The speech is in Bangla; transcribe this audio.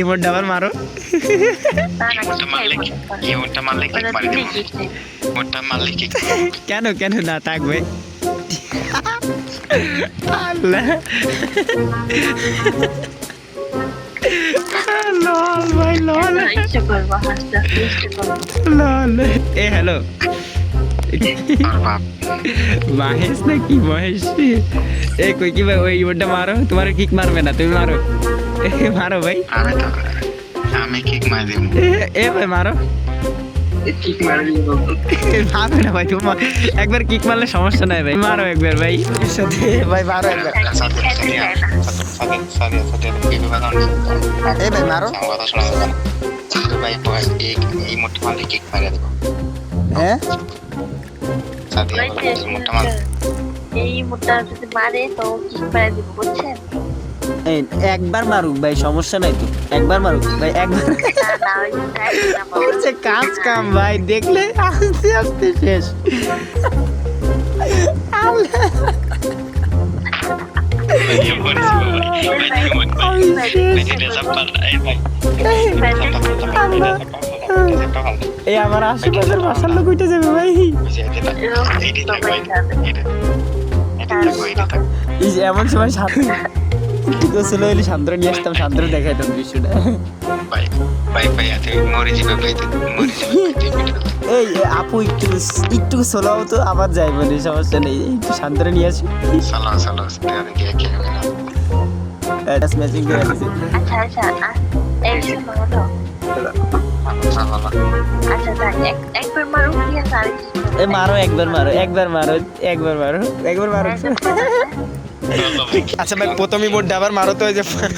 ইমোটটা আবার মারো। কেন কেন? না থাকবে। আল্লাহ। লল ভাই করব লল। এ হ্যালো। মহেশ না কি মহেশ। এ কই কি ভাই ওই ইমোটটা মারো। তোমার কিক মারবে না তুমি মারো। মারো ভাই আমি তো আমি কিক মারি দেবো এ, এ ভাই মারো কিক মারি মারবে না ভাই তোমার একবার কিক মারলে সমস্যা নাই ভাই মারো একবার ভাই এর সাথে ভাই মারো একবার এ ভাই মারো ভাই ভাই এই ইমোটটা মারলে কিক মারি দেবো হ্যাঁ ওই যে, মারলে এই মুদ্রা যদি মারে তো কিক মেরে দিব বুঝছেন এই একবার মারুক ভাই সমস্যা নাই তো। একবার মারুক ভাই একবার। হচ্ছে কাজ কাম ভাই দেখলে আস্তে আস্তে শেষ। এই আমার আশেপাশের বাসার লোক উঠে যাবে ভাই। এমন সময় একটু গোসল হইলে শান্তরা নিয়ে আসতাম শান্তরা দেখাইতাম দৃশ্যটা এই আপু একটু একটু সোলাও তো আবার যাই মানে সমস্যা নেই। একটু শান্তরা নিয়ে আসি। ম্যাচিং করে দিছি আচ্ছা আচ্ছা আচ্ছা। মারো একবার মারো একবার মারো একবার মারো। একবার মারো। আচ্ছা ভাই প্রথমে মোট ডাবার মারো তো ওই যে কথা